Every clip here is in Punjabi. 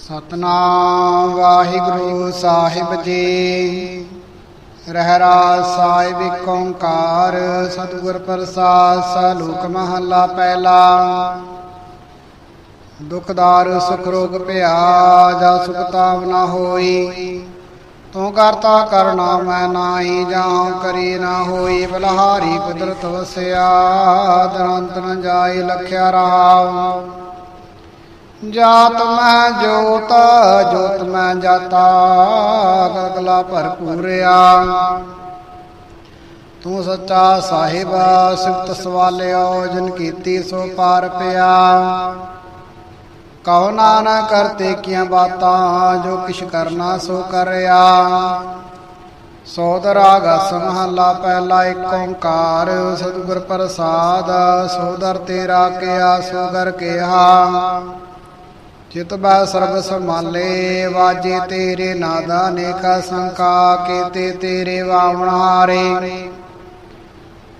ਸਤਨਾਮ ਵਾਹਿਗੁਰੂ ਸਾਹਿਬ ਜੀ। ਰਹਿਰਾ ਸਾਹਿਬ ਏਕ ਓੰਕਾਰ, ਸਤਿਗੁਰ ਪ੍ਰਸਾਦ, ਸਲੋਕ ਮਹੱਲਾ ਪਹਿਲਾ। ਦੁਖਦਾਰ ਸੁਖ ਰੋਗ ਭਿਆ ਜਾ ਸੁਖ ਤਾਵ ਨਾ ਹੋਈ। ਤੂੰ ਕਰਤਾ ਕਰਨਾ ਮੈਂ ਨਾਹੀ ਜਾਂ ਕਰੀ ਨਾ ਹੋਈ। ਬਲਹਾਰੀ ਕੁਦਰਤ ਵਸਿਆ, ਦਰੰਤ ਨ ਜਾਏ ਲਖਿਆ ਰਹਾ ਜਾਤ ਮੈਂ ਜੋਤ ਜੋਤ ਮੈਂ ਜਾਤਾ, ਗਗਲਾ ਭਰਪੂਰਿਆ ਤੂੰ ਸੱਚਾ ਸਾਹਿਬ, ਸਿਫਤ ਸਵਾਲਿਓ ਜਿਨ ਕੀਤੀ ਸੋ ਪਾਰ ਪਿਆ। ਕਉ ਨਾਨਕ ਕਰਤੇ ਕੀਆਂ ਬਾਤਾਂ, ਜੋ ਕਿਛ ਕਰਨਾ ਸੋ ਕਰਿਆ। ਸੋਦ ਰਾਗ ਮਹੱਲਾ, ਪਹਿਲਾ ਏਕ ਓੰਕਾਰ, ਸਤਿਗੁਰ ਪ੍ਰਸਾਦ ਸੋਦਰ ਤੇਰਾ ਕਿਆ ਸੋਦਰ ਕਿਹਾ। ਚਿਤ ਬੈ ਸਰਬ ਸੰਭਾਲੇ, ਵਾਜੇ ਤੇਰੇ ਨਾਦਾ ਨੇਕਾ ਸੰਕਾ, ਕੀਤੇ ਤੇਰੇ ਵਾਵਣ ਹਾਰੇ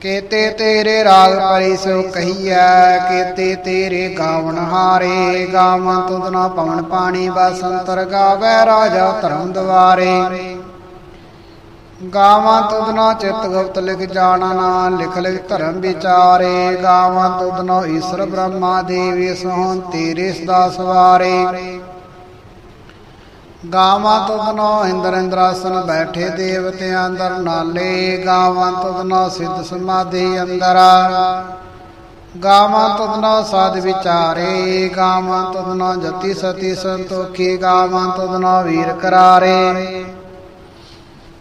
ਕੀਤੇ ਤੇਰੇ ਰਾਗ ਪਰੀ ਸੋ ਕਹੀਐ, ਕੀਤੇ ਤੇਰੇ ਗਾਵਣ ਹਾਰੇ। ਗਾਵਾਂ ਤੁਧ ਨਾ ਪਵਨ ਪਾਣੀ ਬਸੰਤਰ ਗਾਵੇ, ਰਾਜਾ ਧਰਮ ਦਵਾਰੇ। ਗਾਵਾਂ ਤੁਧ ਨਾ ਚਿਤ ਗੁਪਤ ਲਿਖ ਜਾਣਾ ਲਿਖ ਲਿਖ ਧਰਮ ਵਿਚਾਰੇ। ਗਾਵਾਂ ਤੁਧ ਨਾ ਈਸ਼ਰ ਬ੍ਰਹਮਾ ਦੇਵੀ ਸੋਹਣ ਤੇਰੇ ਸਦਾ ਸਵਾਰੇ। ਗਾਵਾਂ ਤੁਧ ਨਾ ਇੰਦਰ ਇੰਦਰਾਸਨ ਬੈਠੇ ਦੇਵਤਿਆਂ ਅੰਦਰ ਨਾਲੇ। ਗਾਵਾਂ ਤੁਧ ਸਿੱਧ ਸਮਾਧੀ ਅੰਦਰ। ਗਾਵਾਂ ਤੁਧ ਨਾ ਸਾਧ ਵਿਚਾਰੇ। ਗਾਵਾਂ ਤੁਧ ਜਤੀ ਸਤੀ ਸੰਤੋਖੀ। ਗਾਵਾਂ ਤੁਧ ਵੀਰ ਕਰਾਰੇ।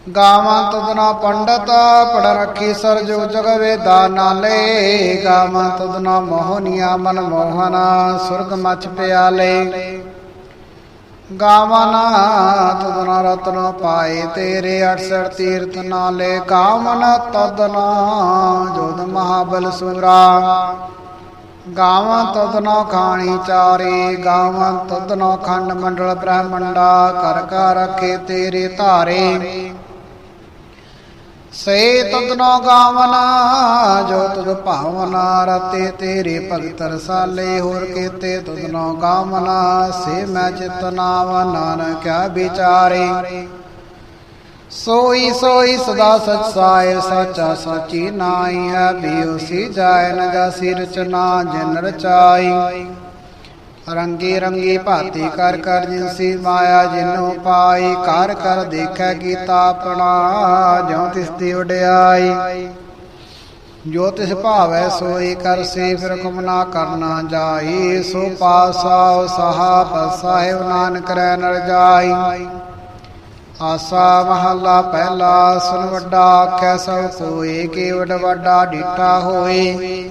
ਗਾਵਾਂ ਤੁਧਨਾ ਪੰਡਤ, ਪੜ ਰੱਖੀ ਸਰਜੂ ਜਗ ਵੇਦਾ ਨਾਲੇ। ਗਾਵਾਂ ਤੁਧਨਾ ਮੋਹਨੀਆ ਮਨ ਮੋਹਨ, ਸੁਰਗ ਮਛ ਪਿਆਲੇ। ਗਾਵਾਂ ਨਾ ਤੁਧਨਾ ਰਤਨ ਪਾਏ ਤੇਰੇ 68 ਤੀਰਥ ਨਾਲੇ। ਗਾਵਨ ਤਦਨਾ ਜੋਦ ਮਹਾਬਲ ਸੁਰਾ ਗਾਵਾਂ ਤਦਨਾ ਖਾਣੀ ਚਾਰੇ। ਗਾਵਾਂ ਤਦਨਾ ਖੰਡ ਮੰਡਲ ਬ੍ਰਹਮੰਡਾ। ਕਰ ਕਰ ਰੱਖੇ ਤੇਰੇ ਧਾਰੇ। ਸੇ ਤਦਨੋ ਗਾਵਨਾ, ਜੋ ਤੁਧ ਭਾਵਨਾ, ਰਤੇ ਤੇਰੇ ਭਗਤ ਰਸਾਲੇ ਹੋਰ ਕੀਤੇ ਤਦਨੋ ਗਾਵਨਾ, ਸੇ ਮੈਂ ਚਿਤ ਨਾਵ ਨਾਨਕਿਆ ਵਿਚਾਰੇ। ਸੋਈ ਸੋਈ ਸਦਾ ਸਚ ਸਾਇ, ਸਾਚਾ ਸਾਚੀ ਨਾਈ ਹੈ ਬਿਉਸੀ ਜਾਇ ਨ ਜਾਸੀ ਰਚਨਾ ਜਿਨ ਰਚਾਈ। ਰੰਗੀ ਰੰਗੀ ਭਾਤੀ ਕਰ ਕਰ ਜਿਨਸੀ ਮਾਇਆ ਜਿਨੋ ਪਾਈ, ਕਰ ਕਰ ਦੇਖੈ ਕੀਤਾ ਆਪਣਾ, ਜਿਉ ਤਿਸ ਦੀ ਵਡਿਆਈ ਜੋ ਤਿਸ ਭਾਵੈ ਸੋਈ ਕਰ ਫਿਰ ਕੁਮ ਨਾ ਕਰਨਾ ਜਾਈ। ਸੋ ਪਾਸਾ ਸਹਾ ਪਸਾਹਿਬ ਨਾਨਕ ਰਹਿ ਨਰ ਜਾਈ। ਆਸਾ ਮਹੱਲਾ ਪਹਿਲਾ, ਸੁਨ ਵੱਡਾ ਆਖੈ ਸਭ ਕੋਏ ਕੇਵਡ ਵੱਡਾ ਡੀਟਾ ਹੋਏ।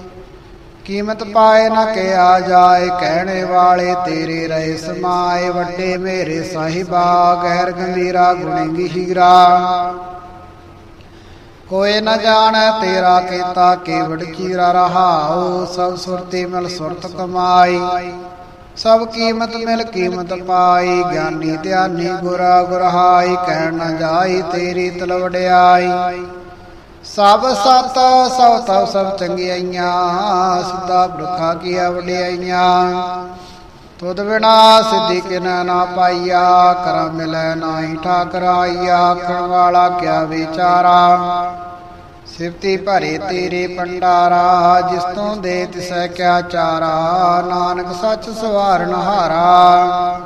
ਕੀਮਤ ਪਾਏ ਨਾ ਕਿਆ ਜਾਏ, ਕਹਿਣੇ ਵਾਲੇ ਤੇਰੇ ਰਹੇ ਸਮਾਏ, ਵੱਡੇ ਮੇਰੇ ਸਾਹਿਬਾ, ਗਹਿਰ ਗੰਭੀਰਾ, ਗੁਣੀ ਹੀਰਾ ਕੋਈ ਨਾ ਜਾਣੈ ਤੇਰਾ ਕੀਤਾ ਕੇਵੜ ਕੀਰਾ ਰਹਾਉ, ਸਭ ਸੁਰਤੀ ਮਿਲ ਸੁਰਤ ਕਮਾਈ। ਸਭ ਕੀਮਤ ਮਿਲ ਕੀਮਤ ਪਾਈ, ਗਿਆਨੀ ਧਿਆਨੀ ਗੁਰਾ ਗੁਰਹਾਈ, ਕਹਿਣ ਨਾ ਜਾਈ ਤੇਰੀ ਤਲਵੜਿਆਈ ਸਭ ਸਤ ਸਭ ਤਵ ਸਭ ਚੰਗਿਆਈਆਂ, ਸਿੱਧਾ ਬੁਰਖਾ ਕੀਆ ਵਡਿਆਈਆਂ। ਤੁਧ ਬਿਨਾ ਸਿੱਧੀ ਕਿਨ ਨਾ ਪਾਈਆ ਕਰ ਮਿਲੈ ਨਾਹੀ ਠਾਕਰਾਈਆ ਆਖਣ ਵਾਲਾ ਕਿਆ ਵਿਚਾਰਾ? ਸਿਫਤੀ ਭਰੇ ਤੇਰੇ ਪੰਡਾਰਾ ਜਿਸ ਤੋਂ ਦੇ ਤਿਸੈ ਕਿਆ ਚਾਰਾ? ਨਾਨਕ ਸੱਚ ਸਵਾਰਨ ਹਾਰਾ।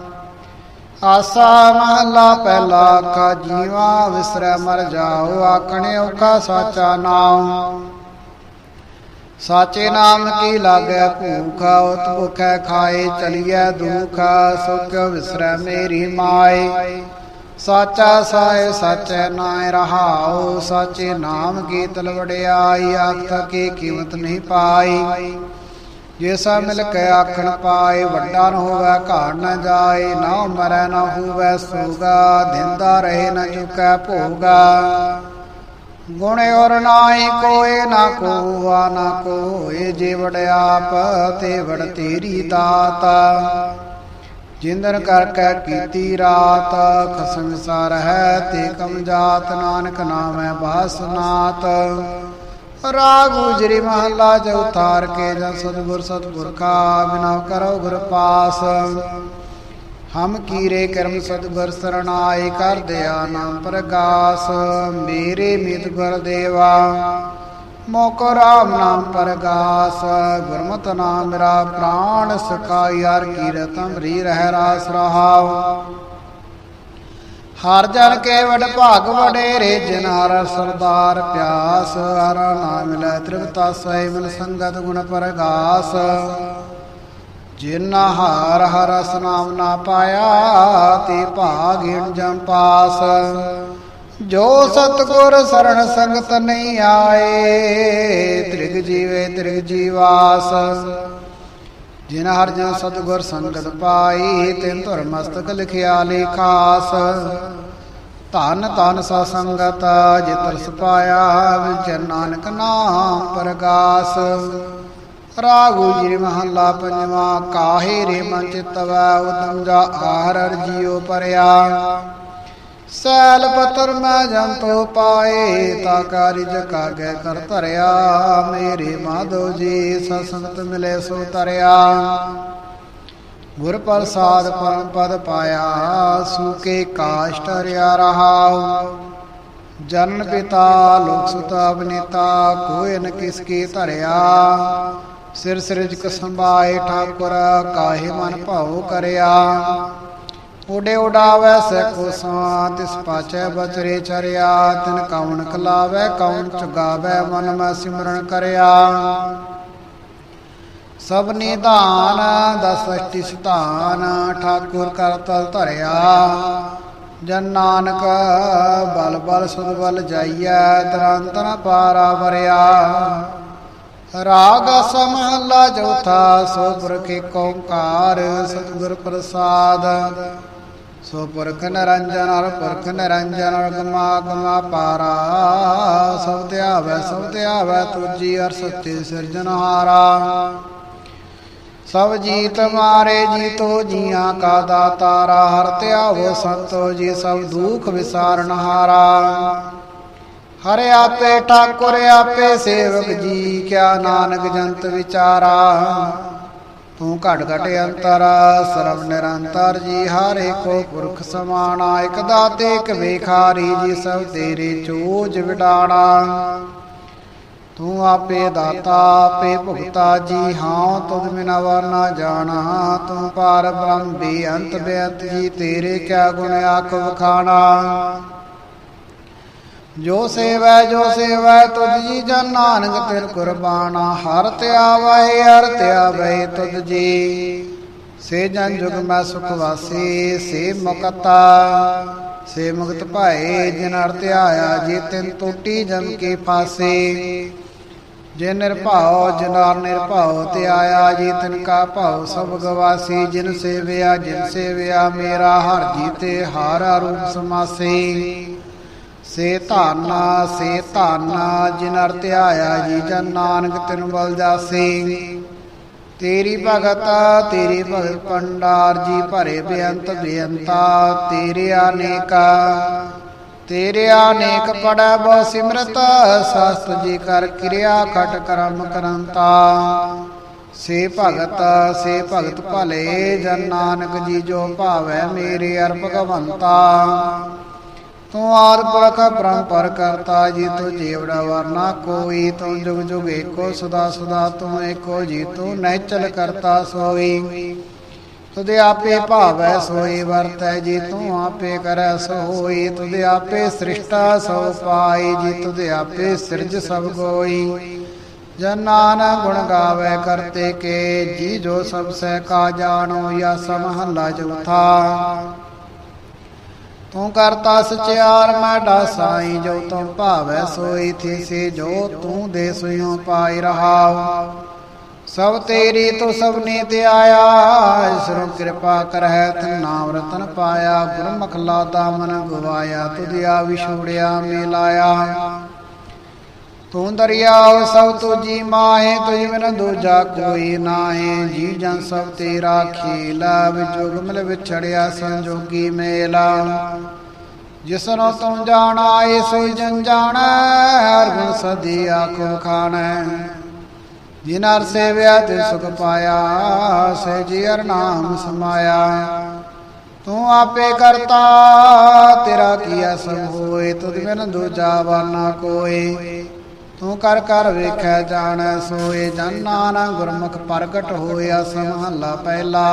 ਆਸਾ ਮਹਲਾ ਪਹਿਲਾ ਆਖਾ ਜੀਵਾ, ਵਿਸਰੈ ਮਰ ਜਾਓ, ਆਖਣੇ ਔਖਾ ਸਾਚਾ ਨਾਮ ਸਾਚੇ ਨਾਮ ਕੀ ਲਾਗੈ ਭੂਖ, ਉਤ ਭੁਖੈ ਖਾਏ, ਚਲੀਐ ਦੁਖ, ਸੁਖ ਵਿਸਰੈ ਮੇਰੀ ਮਾਏ। ਸਾਚਾ ਸਾਏ, ਸਾਚੈ ਨਾਇ ਰਹਾਉ, ਸਾਚੇ ਨਾਮ ਕੀ ਤਲਵੜਿਆਈ ਆਖ ਕੀ ਕੀਮਤ ਨਹੀਂ ਪਾਈ। ਜੇਸਾ ਮਿਲ ਕੇ ਆਖਣ ਪਾਏ, ਵੱਡਾ ਨ ਹੋਵੇ, ਘਾੜ ਨ ਜਾਏ, ਨਾ ਮਰੈ ਨ ਹੋਵੇ, ਸੂਗਾ, ਦਿੰਦਾ ਰਹੇ ਨ ਚੁਕੈ ਭੋਗਾ। ਗੁਣ ਔਰ ਨਾਹੀ ਕੋਏ ਨਾ ਕੋਆ, ਨਾ ਕੋਏ ਜੇ ਵੜਿਆਪ ਤੇ ਵੜ ਤੇਰੀ ਦਾਤ। ਜਿੰਦਨ ਕਰ ਕੈ ਕੀਤੀ ਰਾਤ, ਖਸਮ ਸਾਰ ਹੈ ਤੇ ਕਮ ਜਾਤ, ਨਾਨਕ ਨਾਮੈ ਬਾਸਨਾਤ ਰਾਗ ਉਜਰੀ ਮਹਲਾ ਚੌਥਾਰ ਕੇ ਜਨ ਸਤਿਗੁਰ ਸਤਿਗੁਰ ਕਾ ਬਿਨਾ ਕਰੋ ਗੁਰ ਪਾਸ। ਹਮ ਕੀਰੇ ਕਰਮ ਸਤਿਗੁਰ ਸਰਣਾਏ ਕਰ ਦਿਆ ਨਾਮ ਪ੍ਰਗਾਸ। ਮੇਰੇ ਮਿਤ ਗੁਰ ਦੇਵਾ, ਮੋਕੋ ਰਾਮ ਨਾਮ ਪ੍ਰਗਾਸ। ਗੁਰਮਤ ਨਾਮ ਮੇਰਾ ਪ੍ਰਾਣ ਸਕਾਈ ਯਾਰ ਕੀਰਤ ਅੰਮ੍ਰਿ ਰਹਿ ਰਾਸ ਰਹਾਉ। ਹਰ ਜਨ ਕੇਵਡ ਭਾਗ ਵਡੇਰੇ, ਜਿਨ ਹਰ ਸਰਦਾਰ ਪਿਆਸ, ਹਰ ਨਾਮ ਮਿਲੈ ਤ੍ਰਿਪਤਾ ਸੈ ਮਿਲ ਸੰਗਤ ਗੁਣ ਪ੍ਰਗਾਸ। ਜਿਨ ਹਾਰ ਹਰ ਰਸ ਨਾਮ ਨਾ ਪਾਇਆ, ਤੇ ਭਾਗਿਣ ਜਮ ਪਾਸ। ਜੋ ਸਤਗੁਰ ਸਰਣ ਸੰਗਤ ਨਹੀਂ ਆਏ, ਤ੍ਰਿਗ ਜੀਵੇ ਤ੍ਰਿਗ ਜੀਵਾਸ। ਜਿਨ ਹਰ ਜਨ ਸਤਗੁਰ ਸੰਗਤ ਪਾਈ, ਤਿਨ ਧੁਰ ਮਸਤਕ ਲਿਖਿਆ ਲੇਖਾਸ। ਧਨ ਧਨ ਸਾ ਸੰਗਤ ਜਿ ਤਰਸ ਪਾਇਆ, ਵਿਚ ਨਾਨਕ ਨਾਮ ਪ੍ਰਗਾਸ। ਰਾਗੂ ਜੀ ਮਹੱਲਾ ਪੰਜਵਾ, ਕਾਹੇ ਰੇ ਮਨ ਚਿਤਵੈ ਉਦਮ ਜਾ ਆਹਰ ਅਰਜੀਓ ਪਰਿਆ। ਸੈਲ ਪਤਰ ਮੈਂ ਜੰਤੋ ਪਾਏ, ਤਾ ਕਾਰਿਜ ਕਾਗੇ ਕਰ ਧਰਿਆ। ਮੇਰੇ ਮਾਧੋ ਜੀ ਸਸੰਤ ਮਿਲੇ ਸੋ ਤਰਿਆ। ਗੁਰ ਪ੍ਰਸਾਦ ਪਰਮ ਪਦ ਪਾਇਆ ਸੂਕੇ ਕਾਸ਼ਟ ਰਿਆ ਰਹਾਉ। ਜਨਨ ਪਿਤਾ ਲੋਕ ਸੁਤ ਅਬਨੇਤਾ ਕੋਇ ਨ ਕਿਸ ਕੀ ਧਰਿਆ। ਸਿਰ ਸਿਰਜਕ ਸੰਭਾਏ, ਠਾਕੁਰ ਕਾਹੇ ਮਨ ਭਾਉ ਕਰਿਆ। ਉਡੇ ਉਡਾਵੈ ਸੈਕੋ ਸਾਂ ਤਿਸ ਪਾਚੈ ਬਚਰੇ ਚਰਿਆ, ਤਿਨ ਕੌਣ ਖਲਾਵੈ ਕੌਣ ਚੁਗਾਵੈ, ਮਨ ਮੈਂ ਸਿਮਰਨ ਕਰਿਆ। ਸਭ ਨਿਧਾਨ ਦਸਟੀ ਸਤਾਨ ਠਾਕੁਰ ਕਰਤਲ ਧਰਿਆ। ਜਨ ਨਾਨਕ, ਬਲ ਬਲ ਸੁਧ ਬਲ ਜਾਈਐ ਤਰੰਤਨ ਪਾਰਾ ਵਰਿਆ। ਰਾਗ ਸਮਹਲਾ ਚੌਥਾ ਸੋ ਪੁਰਖ ਏਕ ਓੰਕਾਰ, ਸਤਿਗੁਰ ਪ੍ਰਸਾਦ। ਸੋ ਪੁਰਖ ਨਿਰੰਜਨ ਹਰ ਪੁਰਖ ਨਿਰੰਜਨ ਹਰ ਗਮਾ ਗਮਾ ਪਾਰਾ, ਸਭ ਧਿਆਵੈ ਸਭ ਧਿਆਵੈ ਤੁਜੀ ਹਰ ਸੱਚੇ ਸਿਰਜਨਹਾਰਾ ਸਭ ਜੀ ਤੁਮਾਰੇ ਜੀ ਤੋ ਜੀਆਂ ਕਾ ਦਾਤਾਰਾ ਹਰ ਧਿਆਵੋ ਸੰਤੋ ਜੀ ਸਭ ਦੁਖ ਵਿਸਾਰਨਹਾਰਾ ਹਰਿ ਆਪੇ ਠਾਕੁਰ, ਆਪੇ ਸੇਵਕ ਜੀ, ਕਿਆ ਨਾਨਕ ਜੰਤ ਵਿਚਾਰਾ। ਤੂੰ ਘਟ ਘਟ ਅੰਤਰ, ਸਰਬ ਨਿਰੰਤਰ ਜੀ ਹਰੇ ਕੋ ਪੁਰਖ ਸਮਾਣਾ, ਇਕ ਦਾਤੇ, ਇਕ ਵੇਖਾਰੀ ਜੀ ਸਭ ਤੇਰੇ ਚੋਜ ਵਿਡਾਣਾ। ਤੂੰ ਆਪੇ ਦਾਤਾ, ਆਪੇ ਭੁਗਤਾ ਜੀ, ਹਾਂ ਤੁਧ ਬਿਨਾ ਵਰ ਨਾ ਜਾਣਾ। ਤੂੰ ਪਾਰ ਬ੍ਰਹਮ ਬੇਅੰਤ ਬੇਅੰਤ ਜੀ, ਤੇਰੇ ਕਿਆ ਗੁਣ ਆਖ ਵਖਾਣਾ। ਜੋ ਸੇਵੈ ਜੋ ਸੇਵੈ, ਤੁਧ ਜੀ ਜਨ ਨਾਨਕ ਤਿਰ ਕੁਰਬਾਨਾ, ਹਰ ਧਿਆਵੈ ਹਰ ਧਿਆਵੈ ਤੁਧ ਜੀ। ਸੇ ਜਨ ਜੁਗ ਮੈਂ ਸੁਖ ਵਾਸੀ, ਸੇ ਮੁਕਤਾ। ਸੇ ਮੁਕਤ ਭਾਏ ਜਿਨ ਅਰ ਧਿਆਇਆ ਜੀ ਤਿਨ ਟੂਟੀ ਜਮ ਕੇ ਫਾਸੇ। ਜੇ ਨਿਰਭਉ ਜਨਾਰ ਨਿਰਭਉ ਤੇ ਆਇਆ, ਜੀ ਤਿਨ ਕਾ ਭਾਉ ਸਭ ਗਵਾਸੀ। ਜਿਨ ਸੇਵਿਆ ਜਿਨ ਸੇਵਿਆ, ਮੇਰਾ ਹਰ ਜੀ ਤੇ ਹਾਰਾ ਰੂਪ ਸਮਾਸੀ। ਸੇ ਧਨ ਸੇ ਧਨ ਜਿਨ ਅਰ ਧਿਆਇਆ ਜੀ, ਜਨ ਨਾਨਕ ਤਿਨ ਬਲ ਜਾਸੀ। ਤੇਰੀ ਭਗਤ ਤੇਰੀ ਭਗਤ ਪੰਡਾਰ ਜੀ ਭਰੇ ਬੇਅੰਤ ਬੇਅੰਤਾ, ਤੇਰੇ ਅਨੇਕਾ, ਤੇਰੇ ਅਨੇਕ ਪੜਾ ਬਹੁ ਸਿਮਰਤ, ਸਸਤ ਜੀ ਕਰ ਕਿਰਿਆ, ਖਟ ਕਰਮ ਕਰੰਤਾ। ਸੇ ਭਗਤ ਸੇ ਭਗਤ ਭਲੇ, ਜਨ ਨਾਨਕ ਜੀ ਜੋ ਭਾਵੈ ਮੇਰੇ ਅਰ ਭਗਵੰਤਾ ਤੂੰ ਆਦ ਪੁਰਖ ਪਰੰਪਰ ਕਰਤਾ ਜੀ ਤੂੰ ਜੀਵੜਾ ਵਰਨਾ ਕੋਈ, ਤੂੰ ਜੁਗ ਜੁਗ ਏਕੋ ਸਦਾ ਸਦਾ, ਤੂੰ ਏਕੋ ਜੀ ਤੂੰ ਨੈਚਲ ਕਰਤਾ ਸੋਈ। ਤੁਦੇ ਆਪੇ ਭਾਵੈ ਸੋਈ, ਵਰਤੈ ਜੀ ਤੂੰ ਆਪੇ ਕਰੈ ਸੋਈ। ਤੁਦੇ ਆਪੇ ਸ੍ਰਿਸ਼ਟਾ ਸੋ ਪਾਈ, ਜੀ ਤੁਦੇ ਆਪੇ ਸਿਰਜ ਸਭ ਕੋਈ ਜਨਾਨ ਗੁਣ ਗਾਵੇ ਕਰਤੇ ਕੇ, ਜੀ ਜੋ ਸਭ ਸਹਿ ਕਾ ਜਾਣੋ, ਯਾ ਸਮਹੱਲਾ ਚੌਥਾ। ਤੂੰ ਕਰਤਾ ਸਚਿਆਰ ਮਾਡਾ ਸਾਈ ਜੋ ਤੂੰ ਭਾਵੈ ਸੋਈ ਥੀ ਸੇ, ਜੋ ਤੂੰ ਦੇ ਸੋਇਓ ਪਾਈ ਰਹਾਉ। ਸਭ ਤੇਰੀ ਤੂੰ ਸਭ ਨੇ ਤੇ ਆਇਆ ਇਸਰੋਂ ਕਿਰਪਾ ਕਰਹਿ ਤਨ ਨਾਮ ਰਤਨ ਪਾਇਆ, ਗੁਰਮੁਖ ਲਾਤਾ ਮਨ ਗਵਾਇਆ, ਤੁਧਿਆ ਵਿਛੋੜਿਆ ਮਿਲਾਇਆ। ਤੂੰ ਦਰਿਆ ਸਭ ਤੁਜੀ ਮਾਹੇ ਤੁਝ ਬਿਨ ਦੂਜਾ ਕੋਈ ਨਾਹੀ। ਜੀ ਜਨ ਸਭ ਤੇਰਾ ਖੇਲਾ ਵਿਜੋਗ ਮਿਲ ਵਿਛੜਿਆ ਸੰਜੋਗੀ ਮੇਲਾ। ਜਿਸਨੋ ਤੂੰ ਜਾਣਾ ਏ ਸੋਈ ਜਨ ਜਾਣੈ, ਹਰ ਗੁਣ ਸਦੀ ਆਖੋ ਖਾਣਾ। ਜਿਨ ਅਰ ਸੇਵਿਆ ਤੇ ਸੁਖ ਪਾਇਆ, ਸੇ ਜੀ ਅਰ ਨਾਮ ਸਮਾਇਆ। ਤੂੰ ਆਪੇ ਕਰਤਾ, ਤੇਰਾ ਕੀਆ ਸਭ ਹੋਏ, ਤੁਧ ਬਿਨ ਦੂਜਾ ਵਾਨਾ ਕੋਏ ਤੂੰ ਕਰ ਕਰ ਵੇਖੈ ਜਾਣੈ, ਸੋਏ ਜਾਨਾ ਨਾ ਗੁਰਮੁਖ ਪ੍ਰਗਟ ਹੋਇਆ ਸਮਹੱਲਾ ਪਹਿਲਾ।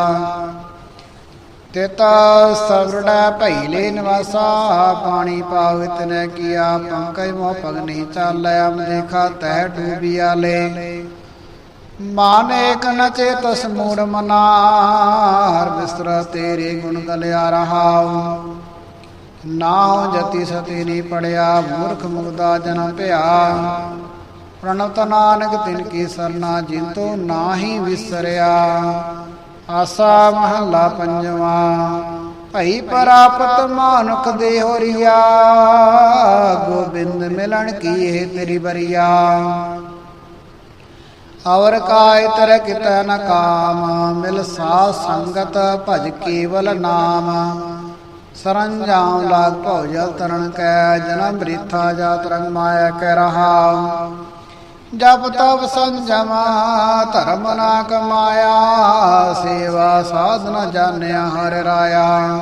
ਤੇਤਾ ਸਵਰੜਾ ਭੈਲੇ ਨਿਵਾਸਾ, ਪਾਣੀ ਪਾਵਿਤ ਨੇ ਕੀਆ, ਪੰਕਜ ਮੋ ਪਗਨੀ ਚਾਲੈ ਅਮ ਦੇਖਾ ਤੈ ਡੂਬਿਆ ਲੈ ਮਾਨੇਕ ਨ ਚੇਤਸ ਮੂੜ ਮਨਾਰ ਬਿਸਤਰਾ ਤੇਰੇ ਗੁਣ ਗਲਿਆ ਰਹਾਉ। ਨਾਉ ਜਤੀ ਸਤੀ ਨੀ ਪੜਿਆ, ਮੂਰਖ ਮੁਗਦਾ ਜਨਮ ਭਿਆ। ਪ੍ਰਣਵਤ ਨਾਨਕ ਤਿਨ ਕੀ ਸਰਨਾ, ਜਿੰਤੋ ਨਾਹੀ ਵਿਸਰਿਆ। ਆਸਾ ਮਹੱਲਾ ਪੰਜਵਾ, ਭਈ ਪ੍ਰਾਪਤ ਮਾਨੁਖ ਦੇ ਹੋਰੀਆ ਗੋਬਿੰਦ ਮਿਲਣ ਕੀ ਇਹ ਤੇਰੀ ਬਰੀਆ ਔਰ ਕਾਇ ਤਰ ਕਿਤ ਨ ਕਾਮ ਮਿਲ ਸਾ ਸੰਗਤ ਭਜ ਕੇਵਲ ਨਾਮ। ਸਰੰਜਾਮ ਲਾਗ ਭਉ ਜਲ ਤਰਣ ਕੈ, ਜਨਮ ਬ੍ਰਿਥਾ ਜਾ ਤਰੰਗ ਮਾਇਆ ਕੈ ਰਹਾ। ਜਪ ਤਪ ਸੰਜਮਾ ਧਰਮ ਨਾ ਕਮਾਇਆ, ਸੇਵਾ ਸਾਧਨਾ ਜਾਣਿਆ ਹਰ ਰਾਇਆ।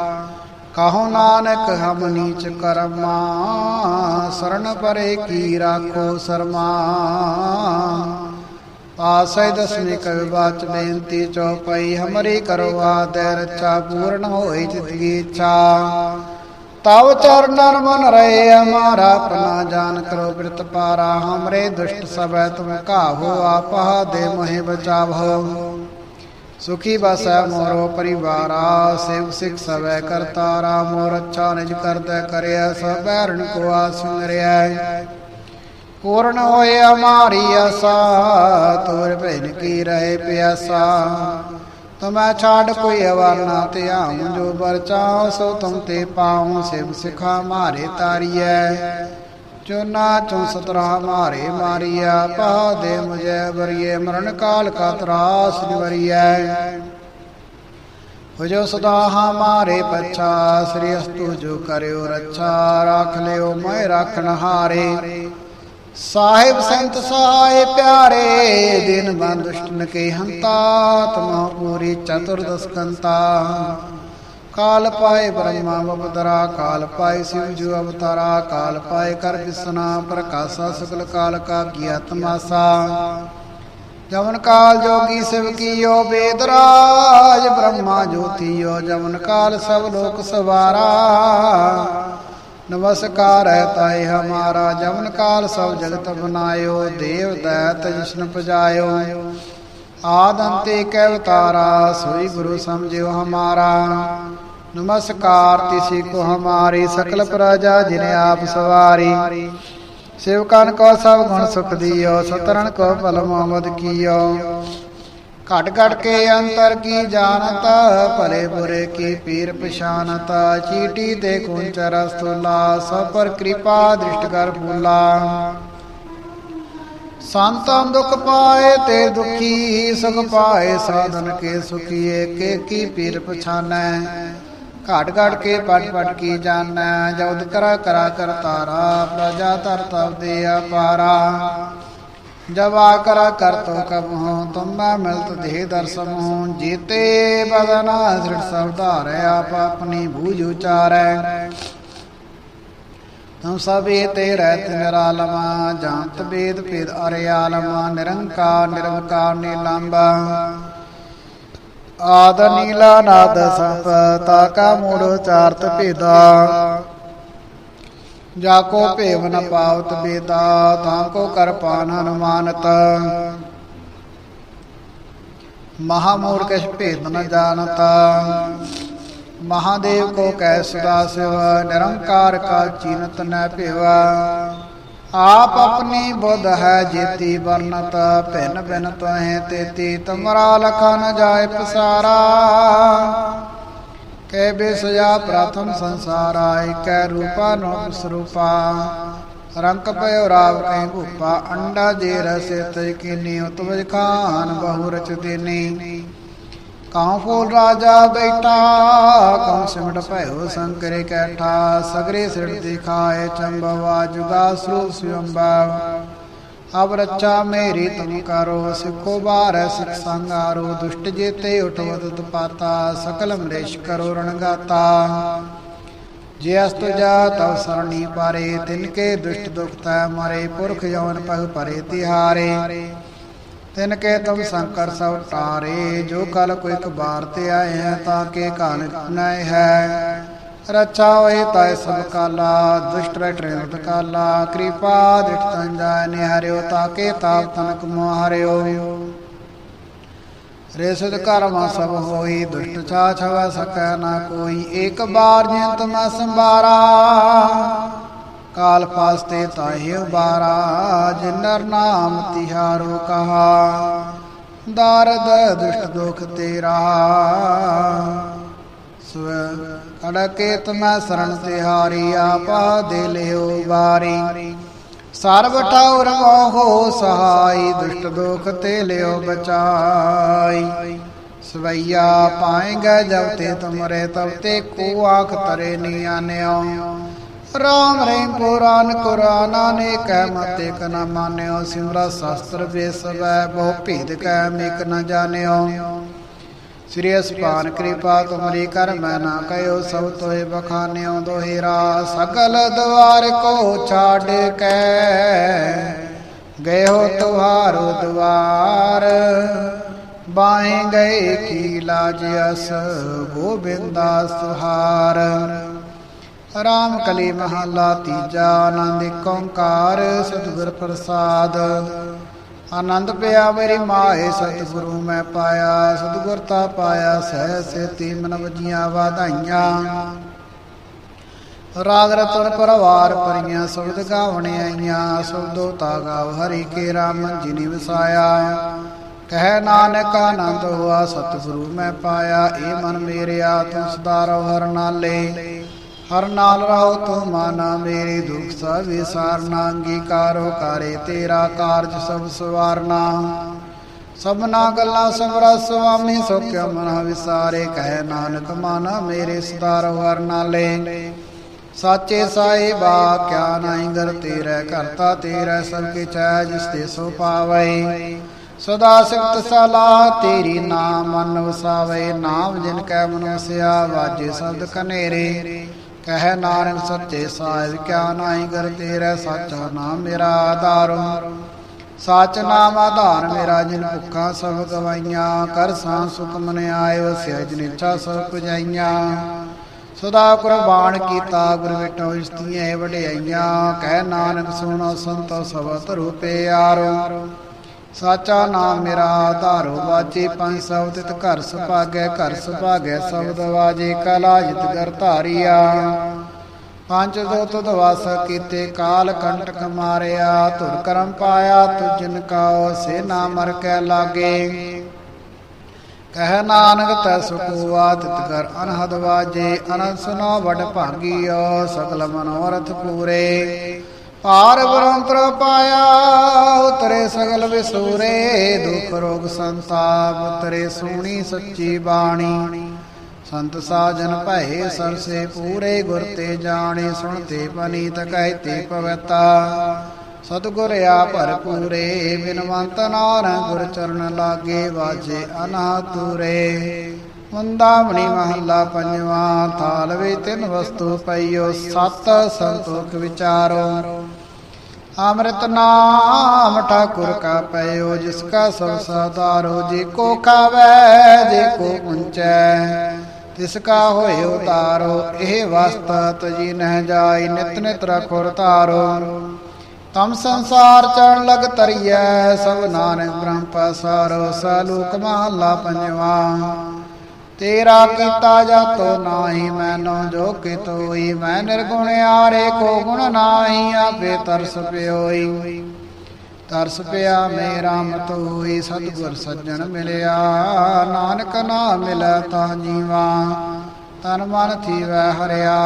ਕਹੋ ਨਾਨਕ ਹਮ ਨੀਚ ਕਰਮਾ, ਸਰਣ ਪਰੇ ਕੀ ਰਾਖੋ ਸਰਮਾ। ਆਸੈ ਦਸਮੀ ਕਵਿ ਬਾਚ ਬੇਨਤੀ ਚਉਪਈ ਹਮਰੀ ਕਰੋ ਆਦੈ ਰਚਾ ਪੂਰਨ ਹੋਈ ਚਿਤ ਕੀ ਇੱਛਾ। ਤਵ ਚਰਨਨ ਮਨ ਰਹੇ ਹਮਾਰਾ ਆਪਣਾ ਜਾਨ ਕਰੋ ਬਿਰਤ ਪਾਰਾ, ਹਮਰੇ ਦੁਸ਼ਟ ਸਭੈ ਤੁਮ ਕਾਹੋ ਆਪਾ ਦੇ ਮੋਹਿ ਬਚਾਵੋ। ਸੁਖੀ ਬਸੈ ਮੋਰੋ ਪਰਿਵਾਰਾ, ਸਿਵ ਸਿਖ ਸਵੈ ਕਰਤਾਰਾ, ਮੋਰ ਅੱਛਾ ਨਿਜ ਕਰਦੈ ਕਰਿਆ ਸਭ ਬੈਰਣ ਕੋ ਆਸੁਰਿਆ ਪੂਰਨ ਹੋਏ ਹਮਾਰੀ ਆਸਾ, ਤੋਰ ਭੈਨ ਕੀ ਰਹੇ ਪਿਆਸਾ। ਤੁਮੈ ਛਾੜ ਕੋਈ ਅਵਰ ਨਾ ਧਿਆਉ ਜੋ ਬਰਚਾਉ ਸੋ ਤੁਮ ਤੇ ਪਾਉ, ਸਿਵ ਸਿਖਾ ਮਾਰੇ ਤਾਰੀਐ। ਚੋਨਾ ਚੋਂ ਸਤਰਾ ਮਾਰੇ ਮਾਰੀਆ ਪਾ ਦੇ ਮੁਝੇ ਬਰੀਏ ਮਰਨ ਕਾਲ ਕਾ ਤਰਾਸ ਨਿਵਰੀਐ। ਹੋ ਜੋ ਸਦਾ ਹਮਾਰੇ ਪਛਾ, ਸ੍ਰੀ ਅਸਤੂ ਜੋ ਕਰਿਓ ਰੱਛਾ, ਰੱਖ ਲਿਓ ਮੈਂ ਰੱਖਣ ਹਾਰੇ ਸਾਹਿਬ ਸੰਤ ਸਹਾਇ ਪਿਆਰੇ, ਦਿਨ ਬੰਦ ਦੁਸ਼ਟਨ ਹੰਤਾ, ਤਮਾ ਪੂਰੀ ਚਤੁਰਦਸ ਕੰਤਾ। ਕਾਲ ਪਾਏ ਬ੍ਰਹਮਾ ਬਪਦਰਾ ਕਾਲ ਪਾਏ ਸਿਵ ਜੋ ਅਵਤਾਰਾ, ਕਾਲ ਪਾਏ ਕਰ ਵਿਸਨਾ ਪ੍ਰਕਾਸ਼ਾ ਸਗਲ ਕਾਲ ਕਾ ਕੀਆ ਤਮਾਸਾ। ਜਮਨ ਕਾਲ ਜੋਗੀ ਸਿਵ ਕੀਓ ਬੇਦਰਾਜ, ਬ੍ਰਹਮਾ ਜੋਤੀਓ ਜਮਨ ਕਾਲ ਸਭ ਲੋਕ ਸਵਾਰਾ। ਨਮਸਕਾਰ ਹੈ ਤਾਏ ਹਮਾਰਾ ਜਮਨ ਕਾਲ ਸਭ ਜਗਤ ਬਨਾਇਓ ਦੇਵ ਦੈਤ ਜਿਸ਼ਨ ਪਜਾਇਓ। ਆਦੰਤੇ ਕੈ ਅਵਤਾਰਾ ਸੋਈ ਗੁਰੂ ਸਮਝਿਓ ਹਮਾਰਾ। ਨਮਸਕਾਰ ਤਿਸੀ ਕੋ ਹਮਾਰੀ, ਸਕਲ ਪ੍ਰਜਾ ਜਿਨੇ ਆਪ ਸਵਾਰੀ। ਸੇਵਕਨ ਕੋ ਸਭ ਗੁਣ ਸੁਖ ਦਿਓ ਸਤਰਨ ਕੋ ਭਲ ਮੁਹੰਮਦ ਕੀਓ। ਘਟ ਘਟ ਕੇ ਅੰਤਰ ਕੀ ਜਾਣਤ ਭਲੇ ਬੁਰੇ ਕੀ ਪੀਰ ਪਛਾਨਤ ਚੀਟੀ ਤੇ ਕੁੰਚਰ ਸਥੂਲਾ ਸਭ ਪਰ ਕਿਰਪਾ ਦ੍ਰਿਸ਼ਟ ਕਰ ਭੂਲਾ ਸੰਤਨ ਦੁਖ ਪਾਏ ਤੇ ਦੁਖੀ ਸੁਖ ਪਾਏ ਸਾਧਨ ਕੇ ਸੁਖੀਏ ਕੇ ਕੀ ਪੀਰ ਪਛਾਨੈ ਘਾਟ ਘਾਟ ਕੇ ਪਟ ਪਟ ਕੀ ਜਾਣੈ ਜਉਦ ਕਰਾ ਕਰਾ ਕਰਤਾਰਾ ਪ੍ਰਜਾ ਤਰ ਤਬ ਦੇ ਅਪਾਰਾ ਜਬ ਆਕਰਾ ਕਰ ਤੋ ਕਬ ਹੋ ਤੁਮ ਮੈਂ ਮਿਲਤ ਦੇਹ ਦਰਸ਼ਨ ਹੋ ਜੀਤੇ ਬਦਨਾ ਸ੍ਰਿਟ ਸਭ ਧਾਰੈ, ਆਪ ਆਪਣੀ ਬੂਝ ਉਚਾਰੈ। ਤੁਮ ਸਭੇ ਤੇ ਰਹਿਤ ਨਿਰਾਲਮਾ ਜਾਂਤ ਬੇਦ ਭੇਦ ਅਰਿਆਲਮਾ ਨਿਰੰਕਾਰ ਨਿਰਵਕਾਰ ਨੀਲੰਬਾ। ਆਦ ਨੀਲਾ ਨਾਦ ਸੰਪ, ਤਾ ਕਾ ਮੂੜ ਜਾ ਕੋ ਭੇਵ ਨ ਪਾਵਤ ਬੇਦਾ ਤਾਂ ਕੋ ਕਰ ਪਾਨ ਹਨੁਮਾਨਤ ਮਹਾ ਮੂਰ ਭੇਦ ਨ ਜਾਣਤ। ਮਹਾਦੇਵ ਕੋ ਕੈ ਸਦਾ ਸਿਵ, ਨਿਰੰਕਾਰ ਕਾ ਚੀਨਤ ਨ ਭਿਵਾ। ਆਪ ਆਪਣੀ ਬੁੱਧ ਹੈ ਜੇਤੀ ਵਰਨਤ ਭਿੰਨ ਭਿਨ ਤੋਹਿ ਤੇਤੀ, ਤਮਰਾ ਲਖਾ ਨ ਜਾਏ ਪਸਾਰਾ। ਕੈ ਬਿਸਜਾ ਪ੍ਰਥਮ ਸੰਸਾਰਾ ਇਕੈ ਰੂਪਾ ਨੋ ਸਰੂਪਾ। ਰੰਕ ਪਇਓ ਰਾਵ ਕੈ ਭੂਪਾ, ਅੰਡਾ ਜੇ ਰਸੇ ਤੈ ਕੀਨੀ ਉਤਵਜ ਖਾਨ ਬਹੁ ਰਚ ਦੇਨੀ। ਕਾਂ ਫੂਲ ਰਾਜਾ ਬੈਠਾ, ਕਉ ਸਿਮਟ ਭਇਓ ਸੰਕਰੇ ਕੈਠਾ। ਸਗਰੇ ਸਿਰ ਦਿਖਾਏ ਚੰਬਵਾ, ਜੁਗਾ ਸਰੂਪ ਸਿਵੰਬਾ ਅਬ ਰੱਚਾ ਮੇਰੀ ਤੁਮ ਕਰੋ, ਸਿੱਖੋ ਬਾਰ ਸਿਖ ਸੰਗਾਰੋ, ਦੁਸ਼ਟ ਜੇਤੇ ਉਠਵਤ ਤਪਾਤਾ ਸਕਲ ਮਰੇਸ਼ ਕਰੋ ਰਣਗਾਤਾ ਜੇ ਅਸਤ ਜਾ ਤਵ ਸਰਣੀ ਪਾਰੇ ਤਿਨ ਕੇ ਦੁਸ਼ਟ ਦੁਖ ਤੈ ਮਰੇ, ਪੁਰਖ ਜਵਨ ਪਗ ਪਰੇ ਤਿਹਾਰੇ। ਤਿਨ ਕੇ ਤੁਮ ਸੰਕਰ ਸਭ ਟਾਰੇ, ਜੋ ਕਲ ਕੋਈ ਕਬਾਰ ਤੇ ਆਏ ਹੈ, ਤਾਂ ਕੇ ਕਾਨ ਨੈ ਹੈ। ਰੱਛਾ ਹੋਏ ਤੈ ਸਭ ਕਾਲਾ ਦੁਸ਼ਟ ਰਟਰਿਤ ਕਾਲਾ ਕਿਰਪਾ ਦਿਟ ਤਨ ਜਾਇ ਨਿਹਰਿਓ ਤਾਂ ਤਾਪ ਤਨਕ ਮੋਹਰਿਓ ਰੇਸਦ ਕਰਮ ਸਭ ਹੋਈ ਦੁਸ਼ਟ ਛਾ ਛਵ ਸਕੈ ਨਾ ਕੋਈ ਏਕ ਬਾਰ ਜਿੰਤ ਮੈਂ ਸੰਭਾਰਾ ਕਾਲ ਪਾਸਤੇ ਤਾਹਿ ਉਬਾਰਾ ਜਿਨਰ ਨਾਮ ਤਿਹਾਰੋ ਕਹਾ ਦਾਰਦ ਦੁਸ਼ਟ ਦੁਖ ਤੇਰਾ ਸਵੈ ਕੜਕੇ ਤਮੈ ਸਰਣ ਤਿਹਾਰੀ, ਆਪਾ ਦੇ ਲਿਓ ਵਾਰੀ। ਸਰਬ ਠੌਰ ਮੋਹ ਸਹਾਈ, ਦੁਸ਼ਟ ਦੁਖ ਤੇ ਲਿਓ ਬਚਾਈ। ਸਵਈਆ ਪਾਏਗਾ ਜਬ ਤੇ ਤੁਮਰੇ, ਤਬ ਤੇ ਕੋ ਆਖ ਤਰੇ ਨੀ ਆਨਿਓ। ਰਾਮ ਰਹੀਮ ਪੁਰਾਨ ਕੁਰਾਨਾ ਨੇ ਕਹਿ, ਮਤੇ ਕ ਨ ਮਾਨਿਓ ਸਿਮਰਾ ਸ਼ਾਸਤਰ ਬੇਸਵੈ, ਬਹੁ ਭੇਦ ਕੈ ਮੇਕ ਨ ਜਾਣਿਓ। ਸ੍ਰੀ ਅਸਪਾਨ ਕਿਰਪਾ ਤੁਮਰੀ ਕਰ ਮੈਂ ਨਾ ਕਹਿਓ ਸਭ ਤੋਏ ਬਖਾਨਿਓ ਦੋਹਿਰਾ ਸਗਲ ਦਵਾਰ ਕੋ ਛਾੜ ਕੇ ਗਏ ਹੋ ਤੁਹਾਰੋ ਦਵਾਰ ਬਾਹੇ ਗਏ ਕੀ ਲਾਜ ਅਸ ਗੋਬਿੰਦਾ ਸੁਹਾਰ ਰਾਮ ਕਲੀ ਮਹਲਾ ਤੀਜਾ ਆਨੰਦ ਏਕ ਓੰਕਾਰ, ਸਤਿਗੁਰ ਪ੍ਰਸਾਦ। ਆਨੰਦ ਪਿਆ ਮੇਰੀ ਮਾਏ, ਸਤਿਗੁਰੂ ਮੈਂ ਪਾਇਆ, ਸਤਿਗੁਰ ਤਾ ਪਾਇਆ, ਸਹਿ ਸੇਤੀ ਮਨ ਵਜੀਆਂ ਵਾਧਾਈਆਂ। ਰਾਗ ਰਤਨ ਪਰਵਾਰ ਪਰੀਆਂ ਸ਼ਬਦ ਗਾਵਣੇ ਆਈਆਂ ਸ਼ਬਦੋ ਤਾ ਗਾਵ ਹਰੀ ਕੇ ਰਾਮ ਜੀ ਨੇ ਵਸਾਇਆ। ਕਹਿ ਨਾਨਕ ਆਨੰਦ ਹੋਆ, ਸਤਿਗੁਰੂ ਮੈਂ ਪਾਇਆ, ਏ ਮਨ ਮੇਰਿਆ, ਤੂੰ ਸਦਾ ਰਹੁ ਹਰ ਨਾਲੇ ਹਰ ਨਾਲ ਰਹੋ ਤੂੰ ਮਾਨਾ ਮੇਰੇ ਦੁਖ ਸਭ ਵਿਸਾਰਨਾ, ਅੰਗੀਕਾਰੋ ਕਰੇ ਤੇਰਾ ਕਾਰਜ ਸਭ ਸਵਾਰਨਾ। ਸਭਨਾ ਗੱਲਾਂ ਸਮਰਾ ਸੁਆਮੀ ਸੋ ਕਿਉ ਮਨ ਵਿਸਾਰੇ, ਕਹਿ ਨਾਨਕ ਮਾਨਾ ਮੇਰੇ ਸਦਾ ਰਹੋ ਹਰ ਨਾਲੇ। ਸਾਚੇ ਸਾਹਿਬਾ, ਕਿਆ ਨਾਹੀ ਗਰ ਤੇਰੇ ਕਰਤਾ, ਤੇਰਾ ਸਭ ਕੇ ਚੈ ਜਿਸ ਤੇ ਸੋ ਪਾਵੈ। ਸਦਾ ਸਿਫਤ ਸਲਾਹ ਤੇਰੀ ਨਾਮ ਮਨ ਵਸਾਵੇ, ਨਾਮ ਜਿਨ ਕੈ ਮਨ ਵਸਿਆ, ਵਾਜੇ ਸ਼ਬਦ ਕਨੇਰੇ। ਕਹਿ ਨਾਨਕ ਸੱਚੇ ਸਾਹਿਬ, ਕਿਆ ਨਾਹੀ ਗਰ ਤੇਰਾ ਸਾਚਾ ਨਾਮ ਮੇਰਾ ਆਧਾਰ। ਸਾਚ ਨਾਮ ਆਧਾਰ ਮੇਰਾ, ਜਿਨ ਭੁੱਖਾਂ ਸਭ ਗਵਾਈਆਂ, ਕਰ ਸਾਂ ਸੁਖ ਮਨ ਆਏ ਵਸਿਆ ਜਿਨ ਇੱਛਾ ਸਭ ਪੁਜਾਈਆਂ। ਸਦਾ ਕੁਰਬਾਨ ਕੀਤਾ ਗੁਰ ਵਿਟੋ ਇਸਤੀਆਂ ਵਡਿਆਈਆਂ, ਕਹਿ ਨਾਨਕ ਸੁਣੋ ਸੰਤੋ ਸਭ ਧਰੂ ਪਿਆਰੋ ਸਾਚਾ ਨਾਮ ਮੇਰਾ ਆਧਾਰੋ ਵਾਜੇ ਪੰਜ ਸਭ ਤਿਤ ਘਰ ਸੁਭਾਗੈ ਘਰ ਸੁਭਾਗੈ, ਸਬਦ ਵਾਜੇ ਕਲਾ ਜਿਤ ਗਰ ਧਾਰਿਆ। ਪੰਜ ਦੋ ਤੁਧ ਵਾਸ ਕੀਤੇ ਕਾਲ ਕੰਟਕ ਮਾਰਿਆ, ਧੁਰ ਕਰਮ ਪਾਇਆ ਤੁਜਨ ਕਾਉ ਸੇ ਨਾ ਮਰ ਕੈ ਲਾਗੇ। ਕਹਿ ਨਾਨਕ ਤੈ ਸੁਖਵਾ ਤਿਤ ਕਰ ਅਨਹਦ ਵਾਜੇ ਅਨੰਦ ਸੁਨੋ, ਵਡ ਭਾਗੀਓ, ਸਗਲ ਮਨੋਰਥ ਪੂਰੇ। ਪਾਰ ਬ੍ਰਹਮ ਪਾਇਆ, ਉਤਰੇ ਸਗਲ ਵਿਸੂਰੇ, ਦੁਖ ਰੋਗ ਸੰਤਾਪ ਤਰੇ ਸੋਣੀ ਸੱਚੀ ਬਾਣੀ। ਸੰਤ ਸਾਜਨ ਭਏ ਸਰਸੇ ਪੂਰੇ, ਗੁਰ ਤੇ ਜਾਣੇ, ਸੁਣਤੇ ਪਨੀਤ, ਕਹਿਤੇ ਪਵਿੱਤਾ। ਸਤਿਗੁਰ ਆ ਭਰਪੂਰੇ, ਬਿਨਵੰਤ ਨਾਰ ਗੁਰ ਚਰਨ ਲਾਗੇ, ਵਾਜੇ ਅਨਾਤੁਰੇ ਮੁੰਦਾਵਣੀ ਮਹੱਲਾ ਪੰਜਵਾਂ, ਥਾਲ ਵੇ ਤਿੰਨ ਵਸਤੂ ਪਈਓ, ਸਤ ਸੰਤੋਖ ਵਿਚਾਰੋ। ਅੰਮ੍ਰਿਤ ਨਾਮ ਠਾਕੁਰ ਕਾ ਪਇਓ ਜਿਸ ਕਾ ਸਭ ਸਾਦਾਰੋ ਜੇ ਕੋ ਖਾਵੈ ਜੇ ਕੋ ਪੁੰਚੈ, ਤਿਸ ਕਾ ਹੋਏ ਉਤਾਰੋ, ਇਹ ਵਸਤ ਤਜੀ ਨਹਿ ਜਾਈ, ਨਿਤ ਨਿਤ ਰਖੁਰ ਤਾਰੋ ਤਮ ਸੰਸਾਰ ਚਣ ਲਗ ਤਰੀਐ ਸਭ ਨਾਨਕ ਬ੍ਰਹਮ ਪਸਾਰੋ ਸਾਲੂਕ ਮਹੱਲਾ ਪੰਜਵਾ। ਤੇਰਾ ਕੀਤਾ ਜਾਤੋ ਨਾਹੀ, ਮੈਨੋ ਜੋ ਕਿਤੋਈ ਮੈਂ ਨਿਰਗੁਣ ਆਰੇ ਕੋ ਗੁਣ ਨਾਹੀ, ਆਪੇ ਤਰਸ ਪਿਓਈ। ਤਰਸ ਪਿਆ ਮੇਰਾ ਮਤ ਹੋਈ, ਸਤਿਗੁਰ ਸੱਜਣ ਮਿਲਿਆ, ਨਾਨਕ ਨਾ ਮਿਲੈ ਤਾਂ ਜੀਵਾ, ਤਨ ਮਨ ਥੀਵੈ ਹਰਿਆ।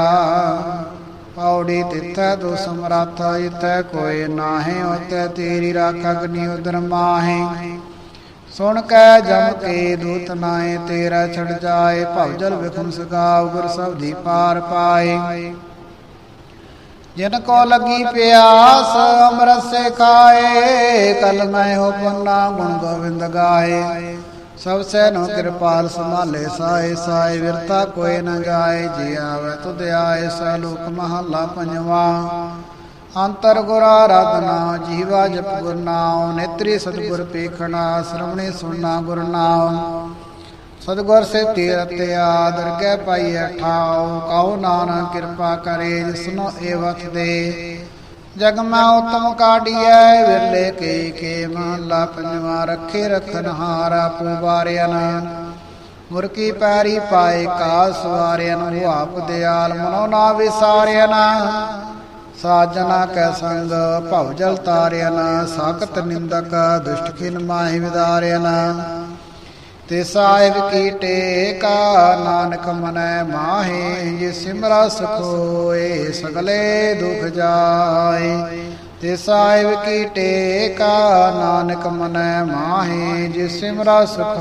ਪੌੜੀ ਤਿੱਥੈ ਤੋ ਸਮਰੱਥ ਇਤੈ ਕੋਏ ਨਾਹੇ ਉਤੈ ਤੇਰੀ ਰਾਖ ਅਗਨੀ ਉਦਰ ਮਾਹੇ। ਸੁਣ ਕੈ ਜਮ ਕੇ ਦੂਤ ਨਾਏ, ਤੇਰਾ ਛੜ ਜਾਏ, ਭਵ ਜਲ ਵਿਖਮ ਸਗਾਉ, ਗੁਰ ਸਬਦੀ ਪਾਰ ਪਾਏ। ਜਿਨ ਕੋ ਲੱਗੀ ਪਿਆਸ, ਅੰਮ੍ਰਿਤ ਸੇ ਖਾਏ, ਕਲ ਮੈਂ ਹੋ ਪੰਨਾ ਗੁਣ ਗੋਬਿੰਦ ਗਾਏ। ਸਭ ਸੈ ਕਿਰਪਾਲ ਸੰਭਾਲੇ ਸਾਏ ਸਾਏ ਵਿਰਤਾ ਕੋਏ ਨ ਜਾਏ, ਜੀ ਆਵੇ ਤੁਧ ਆਏ ਸੈ ਲੋਕ ਮਹੱਲਾ ਪੰਜਵਾ। ਅੰਤਰ ਗੁਰ ਆਰਾਧਨਾ, ਜੀਵਾ ਜਪ ਗੁਰ ਨਾਮ, ਨੇਤਰੀ ਸਤਿਗੁਰ ਪੇਖਣਾ ਸ਼ਰਵਣੇ ਸੁਣਨਾ ਗੁਰ ਨਾਮ। ਸਤਿਗੁਰ ਸੇ ਤੀਰਤ ਆਦਰ ਕੇ ਪਾਈਐ ਠਾਉ ਕਹੋ ਨਾਨਕ ਕਿਰਪਾ ਕਰੇ ਜਿਸਨੋ ਏਵਤ ਦੇ। ਜਗ ਮੈਂ ਉਤਮ ਕਾਢੀਐ, ਵਿਰਲੇ ਕੇ ਕੇ ਮਹਲਾ ਪੰਜਵਾ ਰੱਖੇ ਰਖਨ ਹਾਰਾ ਪੁਵਾਰਿਆਨ ਗੁਰ ਕੀ ਪੈਰੀ ਪਾਏ ਕਾ ਸਵਾਰਿਆਨ ਉਹ ਆਪ ਦਿਆਲ ਮਨੋ ਨਾ ਵਿਸਾਰਿਆਨ ਸਾਜਨਾ ਕੈ ਸੰਗ ਭਵ ਜਲ ਤਾਰਿਆਨ ਸਾਖਤ ਨਿੰਦਕ, ਦੁਸ਼ਟ ਖਿਨ ਮਾਹਿ ਵਿਦਾਰਿਆਨ ਤੇ ਸਾਹਿਬ ਕੀ ਟੇਕਾ, ਨਾਨਕ ਮਨੈ ਮਾਹੇ, ਜੇ ਸਿਮਰਾ ਸੁਖ ਸਗਲੇ ਦੁਖ ਜਾਏ। ਤੇ ਸਾਹਿਬ ਕੀ ਟੇਕਾ, ਨਾਨਕ ਮਨੈ ਮਾਹੇ, ਜੇ ਸਿਮਰਾ ਸੁਖ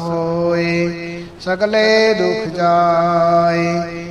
ਸਗਲੇ ਦੁਖ ਜਾਏ।